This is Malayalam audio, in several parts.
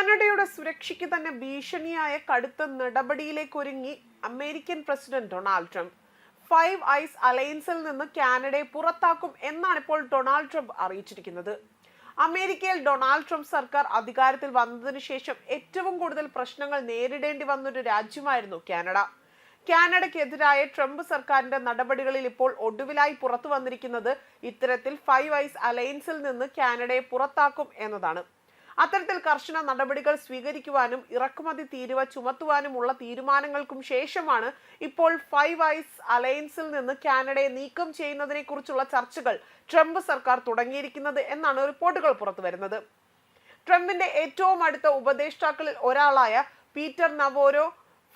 കാനഡയുടെ സുരക്ഷയ്ക്ക് തന്നെ ഭീഷണിയായ കടുത്ത നടപടിയിലേക്കൊരുങ്ങി American president Donald Trump. Five eyes അലയൻസിൽ നിന്ന് കാനഡയെ പുറത്താക്കും എന്നാണ് ഇപ്പോൾ ഡൊണാൾഡ് ട്രംപ് അറിയിച്ചിരിക്കുന്നത്. അമേരിക്കയിൽ ഡൊണാൾഡ് ട്രംപ് സർക്കാർ അധികാരത്തിൽ വന്നതിനു ശേഷം ഏറ്റവും കൂടുതൽ പ്രശ്നങ്ങൾ നേരിടേണ്ടി വന്നൊരു രാജ്യമായിരുന്നു കാനഡ. കാനഡയ്ക്കെതിരായ ട്രംപ് സർക്കാരിന്റെ നടപടികളിൽ ഇപ്പോൾ ഒടുവിലായി പുറത്തു വന്നിരിക്കുന്നത് ഇത്തരത്തിൽ ഫൈവ് ഐസ് അലയൻസിൽ നിന്ന് കാനഡയെ പുറത്താക്കും എന്നതാണ്. അത്തരത്തിൽ കർശന നടപടികൾ സ്വീകരിക്കുവാനും ഇറക്കുമതി തീരുവ ചുമത്തുവാനുമുള്ള തീരുമാനങ്ങൾക്കും ശേഷമാണ് ഇപ്പോൾ ഫൈവ് ഐസ് അലയൻസിൽ നിന്ന് കാനഡയെ നീക്കം ചെയ്യുന്നതിനെ കുറിച്ചുള്ള ചർച്ചകൾ ട്രംപ് സർക്കാർ തുടങ്ങിയിരിക്കുന്നത് എന്നാണ് റിപ്പോർട്ടുകൾ പുറത്തു വരുന്നത്. ട്രംപിന്റെ ഏറ്റവും അടുത്ത ഉപദേഷ്ടാക്കളിൽ ഒരാളായ Peter Navarro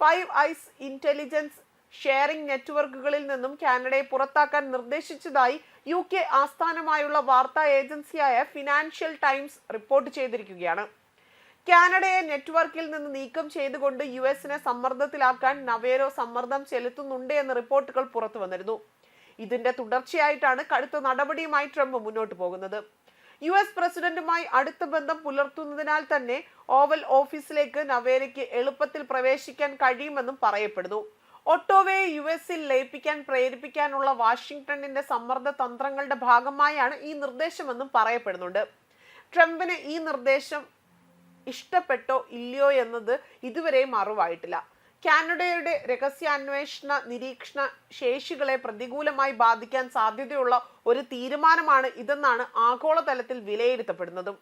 five eyes intelligence sharing നെറ്റ്വർക്കുകളിൽ നിന്നും കാനഡയെ പുറത്താക്കാൻ നിർദ്ദേശിച്ചതായി യു കെ ആസ്ഥാനമായുള്ള വാർത്താ ഏജൻസിയായ ഫിനാൻഷ്യൽ ടൈംസ് റിപ്പോർട്ട് ചെയ്തിരിക്കുകയാണ്. കാനഡയെ നെറ്റ്വർക്കിൽ നിന്ന് നീക്കം ചെയ്തുകൊണ്ട് യു എസിനെ സമ്മർദ്ദത്തിലാക്കാൻ നവേരോ സമ്മർദ്ദം ചെലുത്തുന്നുണ്ട് എന്ന റിപ്പോർട്ടുകൾ പുറത്തു വന്നിരുന്നു. ഇതിന്റെ തുടർച്ചയായിട്ടാണ് കടുത്ത നടപടിയുമായി ട്രംപ് മുന്നോട്ട് പോകുന്നത്. യു എസ് പ്രസിഡന്റുമായി അടുത്ത ബന്ധം പുലർത്തുന്നതിനാൽ തന്നെ ഓവൽ ഓഫീസിലേക്ക് നവേരയ്ക്ക് എളുപ്പത്തിൽ പ്രവേശിക്കാൻ കഴിയുമെന്നും പറയപ്പെടുന്നു. ഒട്ടോവയെ യു എസിൽ ലയിപ്പിക്കാൻ പ്രേരിപ്പിക്കാനുള്ള വാഷിംഗ്ടണിന്റെ സമ്മർദ്ദ തന്ത്രങ്ങളുടെ ഭാഗമായാണ് ഈ നിർദ്ദേശമെന്നും പറയപ്പെടുന്നുണ്ട്. ട്രംപിന് ഈ നിർദ്ദേശം ഇഷ്ടപ്പെട്ടോ ഇല്ലയോ എന്നത് ഇതുവരെയും അറിവായിട്ടില്ല കാനഡയുടെ രഹസ്യാന്വേഷണ നിരീക്ഷണ ശേഷികളെ പ്രതികൂലമായി ബാധിക്കാൻ സാധ്യതയുള്ള ഒരു തീരുമാനമാണ് ഇതെന്നാണ് ആഗോളതലത്തിൽ വിലയിരുത്തപ്പെടുന്നതും.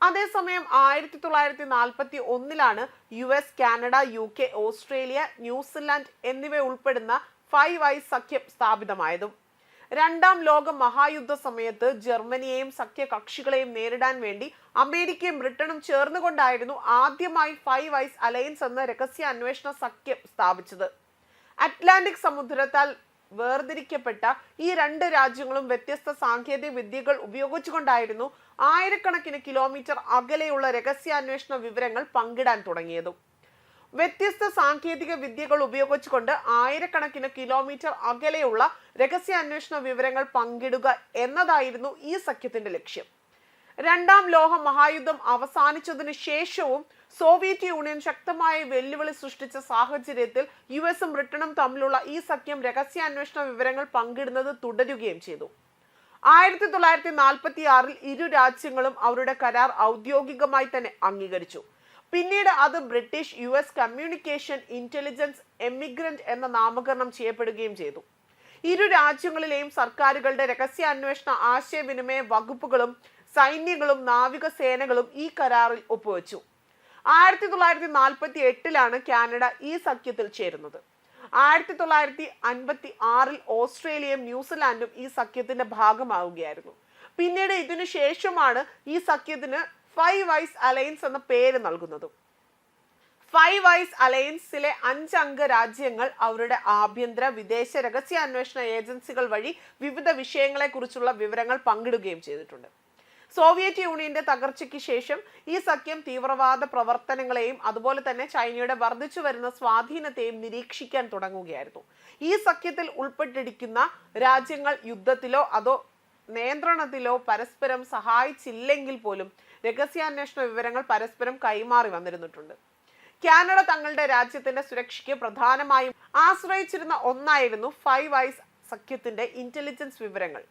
അതേസമയം ആയിരത്തി തൊള്ളായിരത്തി നാൽപ്പത്തി ഒന്നിലാണ് U S Canada U K Australia New Zealand എന്നിവ ഉൾപ്പെടുന്ന ഫൈവ് ഐ സഖ്യം സ്ഥാപിതമായതും. രണ്ടാം ലോക മഹായുദ്ധ സമയത്ത് ജർമ്മനിയെയും സഖ്യകക്ഷികളെയും നേരിടാൻ വേണ്ടി അമേരിക്കയും ബ്രിട്ടനും ചേർന്നുകൊണ്ടായിരുന്നു ആദ്യമായി ഫൈവ് ഐസ് അലയൻസ് എന്ന രഹസ്യ അന്വേഷണ സഖ്യം സ്ഥാപിച്ചത്. അറ്റ്ലാന്റിക് സമുദ്രത്താൽ വേർതിരിക്കപ്പെട്ട ഈ രണ്ട് രാജ്യങ്ങളും വ്യത്യസ്ത സാങ്കേതിക വിദ്യകൾ ഉപയോഗിച്ചുകൊണ്ടായിരുന്നു ആയിരക്കണക്കിന് കിലോമീറ്റർ അകലെയുള്ള രഹസ്യാന്വേഷണ വിവരങ്ങൾ പങ്കിടാൻ തുടങ്ങിയതും. വ്യത്യസ്ത സാങ്കേതിക വിദ്യകൾ ഉപയോഗിച്ചുകൊണ്ട് ആയിരക്കണക്കിന് കിലോമീറ്റർ അകലെയുള്ള രഹസ്യാന്വേഷണ വിവരങ്ങൾ പങ്കിടുക എന്നതായിരുന്നു ഈ സഖ്യത്തിന്റെ ലക്ഷ്യം. രണ്ടാം ലോക മഹായുദ്ധം അവസാനിച്ചതിനു ശേഷവും സോവിയറ്റ് യൂണിയൻ ശക്തമായ വെല്ലുവിളി സൃഷ്ടിച്ച സാഹചര്യത്തിൽ യു എസും ബ്രിട്ടനും തമ്മിലുള്ള ഈ സഖ്യം രഹസ്യാന്വേഷണ വിവരങ്ങൾ പങ്കിടുന്നത് തുടരുകയും ചെയ്തു. ആയിരത്തി തൊള്ളായിരത്തി നാൽപ്പത്തി ആറിൽ ഇരു രാജ്യങ്ങളും അവരുടെ കരാർ ഔദ്യോഗികമായി തന്നെ അംഗീകരിച്ചു. പിന്നീട് അത് British U S communication intelligence emigrant എന്ന നാമകരണം ചെയ്യപ്പെടുകയും ചെയ്തു. ഇരു രാജ്യങ്ങളിലെയും സർക്കാരുകളുടെ രഹസ്യാന്വേഷണ ആശയവിനിമയ വകുപ്പുകളും സൈന്യങ്ങളും നാവികസേനകളും ഈ കരാറിൽ ഒപ്പുവെച്ചു. ആയിരത്തി തൊള്ളായിരത്തി നാൽപ്പത്തി എട്ടിലാണ് കാനഡ ഈ സഖ്യത്തിൽ ചേരുന്നത്. ആയിരത്തി തൊള്ളായിരത്തി അൻപത്തി ആറിൽ ഓസ്ട്രേലിയയും ന്യൂസിലാൻഡും ഈ സഖ്യത്തിന്റെ ഭാഗമാവുകയായിരുന്നു. പിന്നീട് ഇതിനു ശേഷമാണ് ഈ സഖ്യത്തിന് ഫൈവ് വൈസ് അലയൻസ് എന്ന പേര് നൽകുന്നതും. ഫൈവ് വൈസ് അലയൻസിലെ അഞ്ചംഗ രാജ്യങ്ങൾ അവരുടെ ആഭ്യന്തര വിദേശ രഹസ്യാന്വേഷണ ഏജൻസികൾ വഴി വിവിധ വിഷയങ്ങളെക്കുറിച്ചുള്ള വിവരങ്ങൾ പങ്കിടുകയും ചെയ്തിട്ടുണ്ട്. സോവിയറ്റ് യൂണിയന്റെ തകർച്ചയ്ക്ക് ശേഷം ഈ സഖ്യം തീവ്രവാദ പ്രവർത്തനങ്ങളെയും അതുപോലെ തന്നെ ചൈനയുടെ വർദ്ധിച്ചു വരുന്ന സ്വാധീനത്തെയും നിരീക്ഷിക്കാൻ തുടങ്ങുകയായിരുന്നു. ഈ സഖ്യത്തിൽ ഉൾപ്പെട്ടിരിക്കുന്ന രാജ്യങ്ങൾ യുദ്ധത്തിലോ അതോ നിയന്ത്രണത്തിലോ പരസ്പരം സഹായിച്ചില്ലെങ്കിൽ പോലും രഹസ്യാന്വേഷണ വിവരങ്ങൾ പരസ്പരം കൈമാറി വന്നിരുന്നിട്ടുണ്ട്. കാനഡ തങ്ങളുടെ രാജ്യത്തിന്റെ സുരക്ഷയ്ക്ക് പ്രധാനമായും ആശ്രയിച്ചിരുന്ന ഒന്നായിരുന്നു ഫൈവ് ഐസ് സഖ്യത്തിന്റെ ഇന്റലിജൻസ് വിവരങ്ങൾ.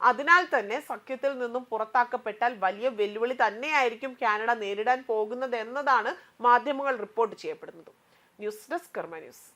അതിനാൽ തന്നെ സഖ്യത്തിൽ നിന്നും പുറത്താക്കപ്പെട്ടാൽ വലിയ വെല്ലുവിളി തന്നെയായിരിക്കും കാനഡ നേരിടാൻ പോകുന്നത് എന്നതാണ് മാധ്യമങ്ങൾ റിപ്പോർട്ട് ചെയ്യപ്പെടുന്നത്. News desk Karma news.